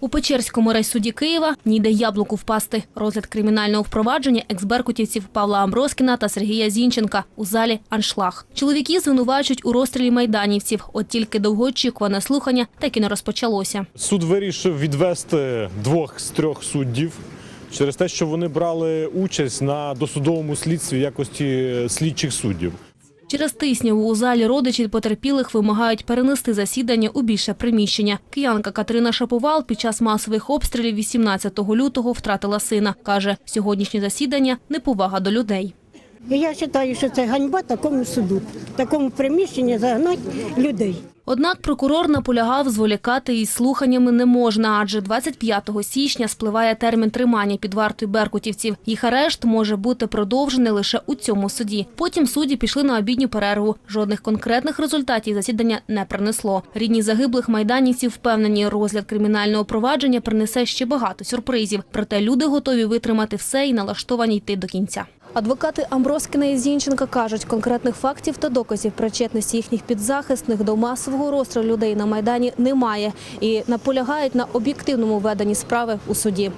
У Печерському райсуді Києва ніде яблуку впасти. Розгляд кримінального впровадження екс-беркутівців Павла Амброскіна та Сергія Зінченка у залі «Аншлаг». Чоловіки звинувачують у розстрілі майданівців. От тільки довгоочікуване слухання так і не розпочалося. Суд вирішив відвести двох з трьох суддів через те, що вони брали участь на досудовому слідстві якості слідчих суддів. Через тисняву у залі родичі потерпілих вимагають перенести засідання у більше приміщення. Киянка Катерина Шаповал під час масових обстрілів 18 лютого втратила сина. Каже, сьогоднішнє засідання – неповага до людей. І я вважаю, що це ганьба такому суду, такому приміщенні загнати людей. Однак прокурор наполягав, зволікати із слуханнями не можна, адже 25 січня спливає термін тримання під вартою беркутівців. Їх арешт може бути продовжений лише у цьому суді. Потім судді пішли на обідню перерву. Жодних конкретних результатів засідання не принесло. Рідні загиблих майданівців впевнені, розгляд кримінального провадження принесе ще багато сюрпризів. Проте люди готові витримати все і налаштовані йти до кінця. Адвокати Амброскіна і Зінченка кажуть, конкретних фактів та доказів причетності їхніх підзахисних до масового розстрілу людей на Майдані немає і наполягають на об'єктивному веденні справи у суді.